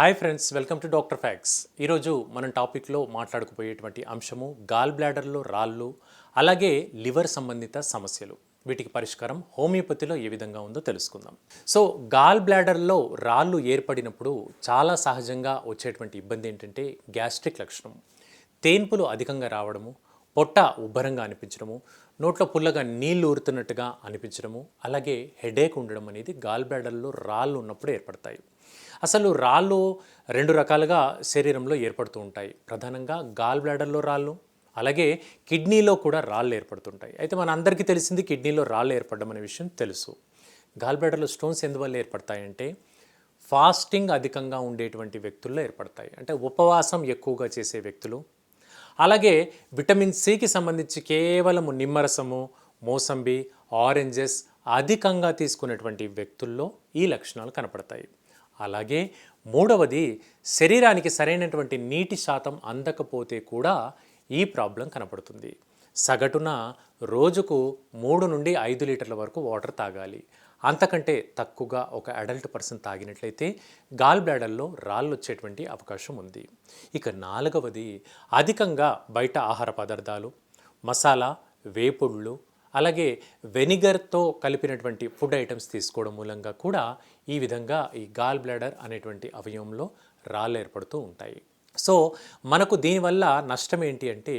Hi friends welcome to doctor facts. ఈరోజు మనం టాపిక్లో మాట్లాడుకుపోయేటువంటి అంశము గాల్ బ్లాడర్లో రాళ్ళు అలాగే లివర్ సంబంధిత సమస్యలు. వీటికి పరిష్కారం హోమియోపతిలో ఏ విధంగా ఉందో తెలుసుకుందాం. సో గాల్ బ్లాడర్లో రాళ్ళు ఏర్పడినప్పుడు చాలా సహజంగా వచ్చేటువంటి ఇబ్బంది ఏంటంటే గ్యాస్ట్రిక్ లక్షణం తేన్పులు అధికంగా రావడము పొట్ట ఉబ్బరంగా అనిపించడము నోట్లో పుల్లగా నీళ్ళు ఊరుతున్నట్టుగా అనిపించడము అలాగే హెడేక్ ఉండడం అనేది గాల్బ్లాడర్లో రాళ్ళు ఉన్నప్పుడు ఏర్పడతాయి. అసలు రాళ్ళు రెండు రకాలుగా శరీరంలో ఏర్పడుతూ ఉంటాయి. ప్రధానంగా గాల్ బ్లాడర్లో రాళ్ళు అలాగే కిడ్నీలో కూడా రాళ్ళు ఏర్పడుతుంటాయి. అయితే మన అందరికీ తెలిసింది కిడ్నీలో రాళ్ళు ఏర్పడడం అనే విషయం తెలుసు. గాల్ బ్లాడర్లో స్టోన్స్ ఎందువల్ల ఏర్పడతాయంటే ఫాస్టింగ్ అధికంగా ఉండేటువంటి వ్యక్తుల్లో ఏర్పడతాయి. అంటే ఉపవాసం ఎక్కువగా చేసే వ్యక్తులు అలాగే విటమిన్ సికి సంబంధించి కేవలము నిమ్మరసము మోసంబి ఆరెంజెస్ అధికంగా తీసుకునేటువంటి వ్యక్తుల్లో ఈ లక్షణాలు కనపడతాయి. అలాగే మూడవది శరీరానికి సరైనటువంటి నీటి శాతం అందకపోతే కూడా ఈ ప్రాబ్లం కనపడుతుంది. సగటున రోజుకు మూడు నుండి ఐదు లీటర్ల వరకు వాటర్ తాగాలి. అంతకంటే తక్కువగా ఒక అడల్ట్ పర్సన్ తాగినట్లయితే గాల్ బ్లాడర్లో రాళ్ళు వచ్చేటువంటి అవకాశం ఉంది. ఇక నాలుగవది అధికంగా బయట ఆహార పదార్థాలు మసాలా వేపుళ్ళు అలాగే వెనిగర్తో కలిపినటువంటి ఫుడ్ ఐటమ్స్ తీసుకోవడం మూలంగా కూడా ఈ విధంగా ఈ గాల్ బ్లాడర్ అనేటువంటి అవయవంలో రాళ్ళు ఏర్పడుతూ ఉంటాయి. సో మనకు దీనివల్ల నష్టం ఏంటి అంటే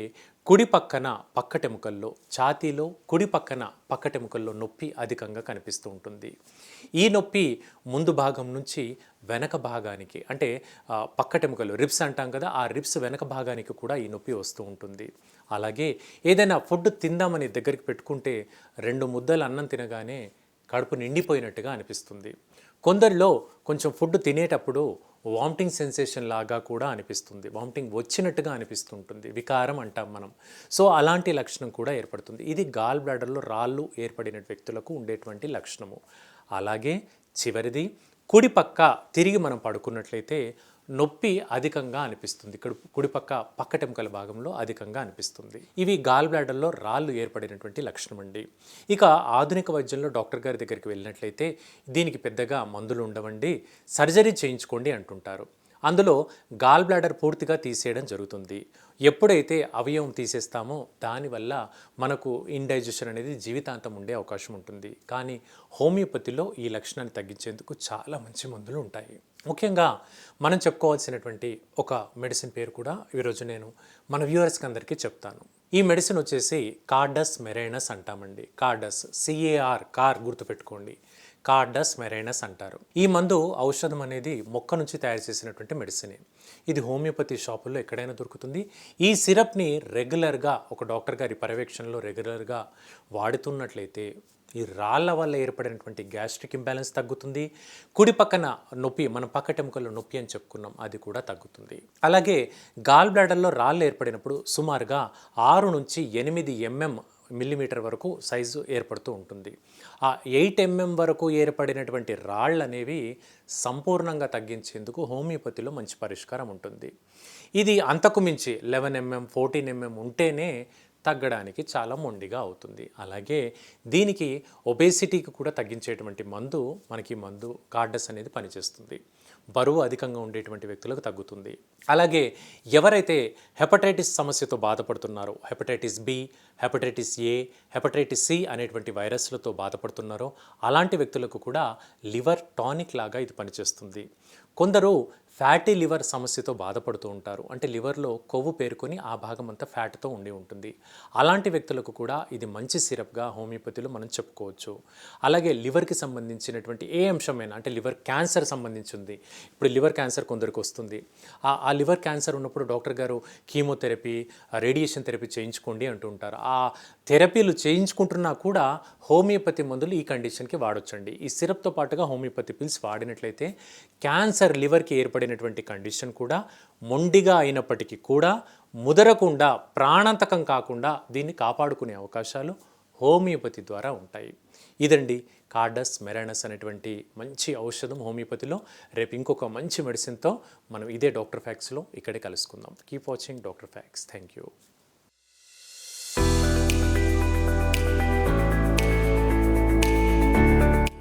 కుడి పక్కన పక్కటెముకల్లో ఛాతీలో కుడి పక్కన పక్కటెముకల్లో నొప్పి అధికంగా కనిపిస్తూ ఉంటుంది. ఈ నొప్పి ముందు భాగం నుంచి వెనక భాగానికి అంటే పక్కటెముకలు రిబ్స్ అంటాం కదా ఆ రిబ్స్ వెనక భాగానికి కూడా ఈ నొప్పి వస్తూ ఉంటుంది. అలాగే ఏదైనా ఫుడ్ తిందామని దగ్గరికి పెట్టుకుంటే రెండు ముద్దలు అన్నం తినగానే కడుపు నిండిపోయినట్టుగా అనిపిస్తుంది. కొందరిలో కొంచెం ఫుడ్ తినేటప్పుడు వామిటింగ్ సెన్సేషన్ లాగా కూడా అనిపిస్తుంది. వామిటింగ్ వచ్చినట్టుగా అనిపిస్తుంటుంది. వికారం అంటాం మనం. సో అలాంటి లక్షణం కూడా ఏర్పడుతుంది. ఇది గాల్ బ్లాడర్లో రాళ్ళు ఏర్పడిన వ్యక్తులకు ఉండేటువంటి లక్షణము. అలాగే చివరిది కుడి పక్క తిరిగి మనం పడుకున్నట్లయితే నొప్పి అధికంగా అనిపిస్తుంది. ఇక్కడ కుడిపక్క పక్కటెముకల భాగంలో అధికంగా అనిపిస్తుంది. ఇవి గాల్ బ్లాడర్లో రాళ్ళు ఏర్పడినటువంటి లక్షణం అండి. ఇక ఆధునిక వైద్యంలో డాక్టర్ గారి దగ్గరికి వెళ్ళినట్లయితే దీనికి పెద్దగా మందులు ఉండవండి. సర్జరీ చేయించుకోండి అంటుంటారు. అందులో గాల్ బ్లాడర్ పూర్తిగా తీసేయడం జరుగుతుంది. ఎప్పుడైతే అవయవం తీసేస్తామో దానివల్ల మనకు ఇండైజెషన్ అనేది జీవితాంతం ఉండే అవకాశం ఉంటుంది. కానీ హోమియోపతిలో ఈ లక్షణాన్ని తగ్గించేందుకు చాలా మంచి మందులు ఉంటాయి. ముఖ్యంగా మనం చెప్పుకోవాల్సినటువంటి ఒక మెడిసిన్ పేరు కూడా ఈరోజు నేను మన వ్యూవర్స్కి అందరికీ చెప్తాను. ఈ మెడిసిన్ వచ్చేసి కార్డస్ మెరైనస్ అంటామండి. కార్డస్ సిఏఆర్ కార్ గుర్తుపెట్టుకోండి. కార్డస్ మెరైనస్ అంటారు. ఈ మందు ఔషధం అనేది మొక్క నుంచి తయారు చేసినటువంటి మెడిసిన్. ఇది హోమియోపతి షాపుల్లో ఎక్కడైనా దొరుకుతుంది. ఈ సిరప్ని రెగ్యులర్గా ఒక డాక్టర్ గారి పర్యవేక్షణలో రెగ్యులర్గా వాడుతున్నట్లయితే ఈ రాళ్ళ వల్ల ఏర్పడినటువంటి గ్యాస్ట్రిక్ ఇంబ్యాలెన్స్ తగ్గుతుంది. కుడి పక్కన నొప్పి మన పక్కటెముకల్లో నొప్పి అని చెప్పుకున్నాం అది కూడా తగ్గుతుంది. అలాగే గాల్ బ్లాడర్లో రాళ్ళు ఏర్పడినప్పుడు సుమారుగా ఆరు నుంచి ఎనిమిది ఎంఎం మిల్లీమీటర్ వరకు సైజు ఏర్పడుతూ ఉంటుంది. ఆ ఎయిట్ ఎంఎం వరకు ఏర్పడినటువంటి రాళ్ళు అనేవి సంపూర్ణంగా తగ్గించేందుకు హోమియోపతిలో మంచి పరిష్కారం ఉంటుంది. ఇది అంతకు మించి లెవెన్ ఎంఎం ఫోర్టీన్ ఎంఎం ఉంటేనే తగ్గడానికి చాలా మొండిగా అవుతుంది. అలాగే దీనికి ఒబేసిటీకి కూడా తగ్గించేటువంటి మందు మనకి మందు కార్డస్ అనేది పనిచేస్తుంది. బరువు అధికంగా ఉండేటువంటి వ్యక్తులకు తగ్గుతుంది. అలాగే ఎవరైతే హెపటైటిస్ సమస్యతో బాధపడుతున్నారో hepatitis B hepatitis A hepatitis C అనేటువంటి వైరస్లతో బాధపడుతున్నారో అలాంటి వ్యక్తులకు కూడా లివర్ టానిక్ లాగా ఇది పనిచేస్తుంది. కొందరు ఫ్యాటీ లివర్ సమస్యతో బాధపడుతూ ఉంటారు. అంటే లివర్లో కొవ్వు పేరుకొని ఆ భాగం అంతా ఫ్యాట్తో ఉండి ఉంటుంది. అలాంటి వ్యక్తులకు కూడా ఇది మంచి సిరప్గా హోమియోపతిలో మనం చెప్పుకోవచ్చు. అలాగే లివర్కి సంబంధించినటువంటి ఏ అంశమైనా అంటే లివర్ క్యాన్సర్ సంబంధించింది. ఇప్పుడు లివర్ క్యాన్సర్ కొందరికి వస్తుంది. ఆ లివర్ క్యాన్సర్ ఉన్నప్పుడు డాక్టర్ గారు కీమోథెరపీ రేడియేషన్ థెరపీ చేయించుకోండి అంటూ ఉంటారు. ఆ థెరపీలు చేయించుకుంటున్నా కూడా హోమియోపతి మందులు ఈ కండిషన్కి వాడొచ్చండి. ఈ సిరప్తో పాటుగా హోమియోపతి పిల్స్ వాడినట్లయితే క్యాన్సర్ లివర్కి ఏర్పడి ఏర్పడినటువంటి కండిషన్ కూడా మొండిగా అయినప్పటికీ కూడా ముదరకుండా ప్రాణాంతకం కాకుండా దీన్ని కాపాడుకునే అవకాశాలు హోమియోపతి ద్వారా ఉంటాయి. ఇదండి కార్డస్ మెరానస్ అనేటువంటి మంచి ఔషధం హోమియోపతిలో. రేపు ఇంకొక మంచి మెడిసిన్తో మనం ఇదే డాక్టర్ ఫ్యాక్స్లో ఇక్కడే కలుసుకుందాం. Keep watching doctor facts. Thank you